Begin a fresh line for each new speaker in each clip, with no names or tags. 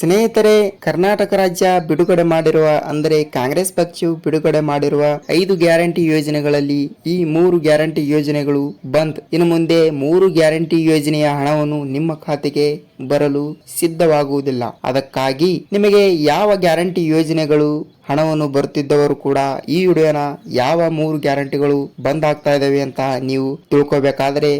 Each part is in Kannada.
ಸ್ನೇಹಿತರೆ, ಕರ್ನಾಟಕ ರಾಜ್ಯ ಬಿಡುಗಡೆ ಮಾಡಿರುವ, ಅಂದರೆ ಕಾಂಗ್ರೆಸ್ ಪಕ್ಷವು ಬಿಡುಗಡೆ ಮಾಡಿರುವ ಐದು ಗ್ಯಾರಂಟಿ ಯೋಜನೆಗಳಲ್ಲಿ ಈ ಮೂರು ಗ್ಯಾರಂಟಿ ಯೋಜನೆಗಳು ಬಂದ್. ಇನ್ನು ಮುಂದೆ ಮೂರು ಗ್ಯಾರಂಟಿ ಯೋಜನೆಯ ಹಣವನ್ನು ನಿಮ್ಮ ಖಾತೆಗೆ ಬರಲು ಸಿದ್ಧವಾಗುವುದಿಲ್ಲ. ಅದಕ್ಕಾಗಿ ನಿಮಗೆ ಯಾವ ಗ್ಯಾರಂಟಿ ಯೋಜನೆಗಳು ಹಣವನ್ನು ಬರುತ್ತಿದ್ದವರು ಕೂಡ ಈ ವಿಡಿಯೋನ ಯಾವ ಮೂರು ಗ್ಯಾರಂಟಿಗಳು ಬಂದ್ ಆಗ್ತಾ ಇದಾವೆ ಅಂತ ನೀವು ತಿಳ್ಕೊಬೇಕಾದ್ರೆ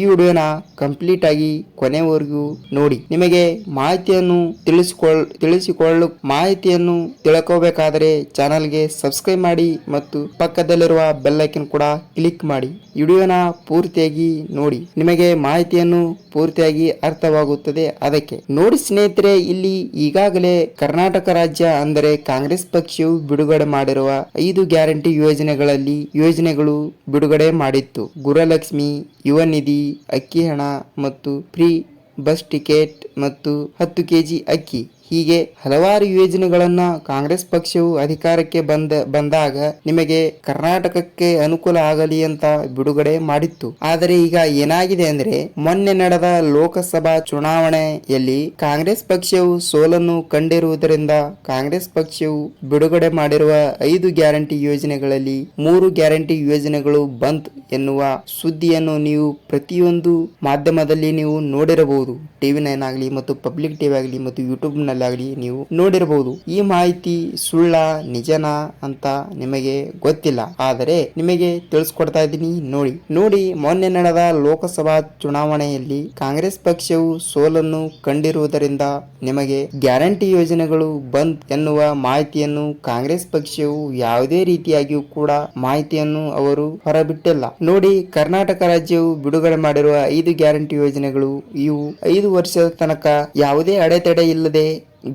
ಈ ವಿಡಿಯೋನ ಕಂಪ್ಲೀಟ್ ಆಗಿ ಕೊನೆವರೆಗೂ ನೋಡಿ. ನಿಮಗೆ ಮಾಹಿತಿಯನ್ನು ತಿಳಿಸಿಕೊಳ್ಳ ತಿಳಿಸಿಕೊಳ್ಳಲು ಮಾಹಿತಿಯನ್ನು ತಿಳ್ಕೋಬೇಕಾದರೆ ಚಾನಲ್ಗೆ ಸಬ್ಸ್ಕ್ರೈಬ್ ಮಾಡಿ ಮತ್ತು ಪಕ್ಕದಲ್ಲಿರುವ ಬೆಲ್ಲೈಕನ್ ಕೂಡ ಕ್ಲಿಕ್ ಮಾಡಿ. ವಿಡಿಯೋನ ಪೂರ್ತಿಯಾಗಿ ನೋಡಿ. ನಿಮಗೆ ಮಾಹಿತಿಯನ್ನು ಪೂರ್ತಿಯಾಗಿ ಅರ್ಥವಾಗುತ್ತದೆ. ಅದಕ್ಕೆ ನೋಡಿ ಸ್ನೇಹಿತರೆ, ಇಲ್ಲಿ ಈಗಾಗಲೇ ಕರ್ನಾಟಕ ರಾಜ್ಯ ಅಂದರೆ ಕಾಂಗ್ರೆಸ್ ಪಕ್ಷವು ಬಿಡುಗಡೆ ಮಾಡಿರುವ ಐದು ಗ್ಯಾರಂಟಿ ಯೋಜನೆಗಳಲ್ಲಿ ಯೋಜನೆಗಳು ಬಿಡುಗಡೆ ಮಾಡಿತ್ತು. ಗುರುಲಕ್ಷ್ಮಿ, ಯುವ ನಿಧಿ ಅಕ್ಕಿ ಹಣ ಮತ್ತು ಫ್ರೀ ಬಸ್ ಟಿಕೆಟ್ ಮತ್ತು ಹತ್ತು ಕೆಜಿ ಅಕ್ಕಿ. ಹೀಗೆ ಹಲವಾರು ಯೋಜನೆಗಳನ್ನ ಕಾಂಗ್ರೆಸ್ ಪಕ್ಷವು ಅಧಿಕಾರಕ್ಕೆ ಬಂದ, ಬಂದಾಗ ನಿಮಗೆ ಕರ್ನಾಟಕಕ್ಕೆ ಅನುಕೂಲ ಆಗಲಿ ಅಂತ ಬಿಡುಗಡೆ ಮಾಡಿತ್ತು. ಆದರೆ ಈಗ ಏನಾಗಿದೆ ಅಂದ್ರೆ ಮೊನ್ನೆ ನಡೆದ ಲೋಕಸಭಾ ಚುನಾವಣೆಯಲ್ಲಿ ಕಾಂಗ್ರೆಸ್ ಪಕ್ಷವು ಸೋಲನ್ನು ಕಂಡಿರುವುದರಿಂದ ಕಾಂಗ್ರೆಸ್ ಪಕ್ಷವು ಬಿಡುಗಡೆ ಮಾಡಿರುವ ಐದು ಗ್ಯಾರಂಟಿ ಯೋಜನೆಗಳಲ್ಲಿ ಮೂರು ಗ್ಯಾರಂಟಿ ಯೋಜನೆಗಳು ಬಂದ್ ಎನ್ನುವ ಸುದ್ದಿಯನ್ನು ನೀವು ಪ್ರತಿಯೊಂದು ಮಾಧ್ಯಮದಲ್ಲಿ ನೀವು ನೋಡಿರಬಹುದು. ಟಿವಿ ನೈನ್ ಆಗಲಿ ಮತ್ತು ಪಬ್ಲಿಕ್ ಟಿವಿ ಆಗಲಿ ಮತ್ತು ಯೂಟ್ಯೂಬ್ ನಲ್ಲಾಗಲಿ ನೀವು ನೋಡಿರಬಹುದು. ಈ ಮಾಹಿತಿ ಸುಳ್ಳ, ನಿಜನ ಅಂತ ನಿಮಗೆ ಗೊತ್ತಿಲ್ಲ. ಆದರೆ ನಿಮಗೆ ತಿಳಿಸ್ಕೊಡ್ತಾ ಇದ್ದೀನಿ. ನೋಡಿ. ನೋಡಿ, ಮೊನ್ನೆ ನಡೆದ ಲೋಕಸಭಾ ಚುನಾವಣೆಯಲ್ಲಿ ಕಾಂಗ್ರೆಸ್ ಪಕ್ಷವು ಸೋಲನ್ನು ಕಂಡಿರುವುದರಿಂದ ನಿಮಗೆ ಗ್ಯಾರಂಟಿ ಯೋಜನೆಗಳು ಬಂದ್ ಎನ್ನುವ ಮಾಹಿತಿಯನ್ನು ಕಾಂಗ್ರೆಸ್ ಪಕ್ಷವು ಯಾವುದೇ ರೀತಿಯಾಗಿಯೂ ಕೂಡ ಮಾಹಿತಿಯನ್ನು ಅವರು ಹೊರಬಿಟ್ಟಿಲ್ಲ. ನೋಡಿ, ಕರ್ನಾಟಕ ರಾಜ್ಯವು ಬಿಡುಗಡೆ ಮಾಡಿರುವ ಐದು ಗ್ಯಾರಂಟಿ ಯೋಜನೆಗಳು. ಇವು ಐದು ವರ್ಷದ ತನಕ ಯಾವುದೇ ಅಡೆತಡೆ ಇಲ್ಲದೆ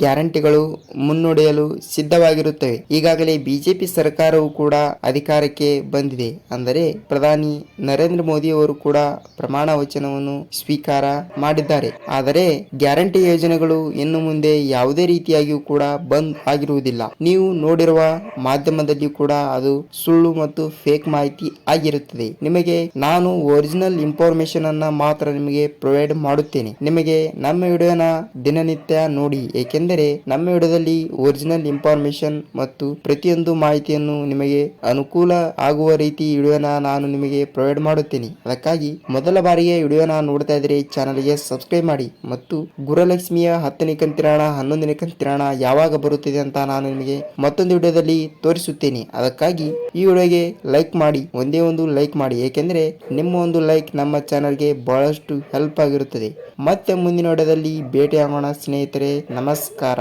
ಗ್ಯಾರಂಟಿಗಳು ಮುನ್ನಡೆಯಲು ಸಿದ್ಧವಾಗಿರುತ್ತವೆ. ಈಗಾಗಲೇ ಬಿಜೆಪಿ ಸರ್ಕಾರವು ಕೂಡ ಅಧಿಕಾರಕ್ಕೆ ಬಂದಿದೆ. ಅಂದರೆ ಪ್ರಧಾನಿ ನರೇಂದ್ರ ಮೋದಿ ಅವರು ಕೂಡ ಪ್ರಮಾಣ ವಚನವನ್ನು ಸ್ವೀಕಾರ ಮಾಡಿದ್ದಾರೆ. ಆದರೆ ಗ್ಯಾರಂಟಿ ಯೋಜನೆಗಳು ಇನ್ನು ಮುಂದೆ ಯಾವುದೇ ರೀತಿಯಾಗಿಯೂ ಕೂಡ ಬಂದ್ ಆಗಿರುವುದಿಲ್ಲ. ನೀವು ನೋಡಿರುವ ಮಾಧ್ಯಮದಲ್ಲಿ ಕೂಡ ಅದು ಸುಳ್ಳು ಮತ್ತು ಫೇಕ್ ಮಾಹಿತಿ ಆಗಿರುತ್ತದೆ. ನಿಮಗೆ ನಾನು ಒರಿಜಿನಲ್ ಇನ್ಫಾರ್ಮೇಶನ್ ಅನ್ನ ಮಾತ್ರ ನಿಮಗೆ ಪ್ರೊವೈಡ್ ಮಾಡುತ್ತೇನೆ. ನಿಮಗೆ ನಮ್ಮ ವಿಡಿಯೋನ ದಿನನಿತ್ಯ ನೋಡಿ. ಏಕೆಂದರೆ ನಮ್ಮ ವಿಡಿಯೋದಲ್ಲಿ ಒರಿಜಿನಲ್ ಇನ್ಫಾರ್ಮೇಶನ್ ಮತ್ತು ಪ್ರತಿಯೊಂದು ಮಾಹಿತಿಯನ್ನು ನಿಮಗೆ ಅನುಕೂಲ ಆಗುವ ರೀತಿ ವಿಡಿಯೋನ ನಾನು ನಿಮಗೆ ಪ್ರೊವೈಡ್ ಮಾಡುತ್ತೇನೆ. ಅದಕ್ಕಾಗಿ ಮೊದಲ ಬಾರಿಗೆ ವಿಡಿಯೋನ ನೋಡ್ತಾ ಇದ್ರೆ ಚಾನಲ್ಗೆ ಸಬ್ಸ್ಕ್ರೈಬ್ ಮಾಡಿ ಮತ್ತು ಗುರುಲಕ್ಷ್ಮಿಯ ಹತ್ತನೇ ಕಂತಿರಾಣ, ಹನ್ನೊಂದನೇ ಕಂತಿರಾಣ ಯಾವಾಗ ಬರುತ್ತಿದೆ ಅಂತ ನಾನು ನಿಮಗೆ ಮತ್ತೊಂದು ವಿಡಿಯೋದಲ್ಲಿ ತೋರಿಸುತ್ತೇನೆ. ಅದಕ್ಕಾಗಿ ಈ ವಿಡಿಯೋಗೆ ಲೈಕ್ ಮಾಡಿ, ಒಂದೇ ಒಂದು ಲೈಕ್ ಮಾಡಿ. ಏಕೆಂದರೆ ನಿಮ್ಮ ಒಂದು ಲೈಕ್ ನಮ್ಮ ಚಾನಲ್ಗೆ ಬಹಳಷ್ಟು ಹೆಲ್ಪ್ ಆಗಿರುತ್ತದೆ. ಮತ್ತೆ ಮುಂದಿನ ವಿಡಿಯೋದಲ್ಲಿ ಭೇಟಿಯಾಗೋಣ ಸ್ನೇಹಿತರೆ ನಮಸ್ಕಾರ.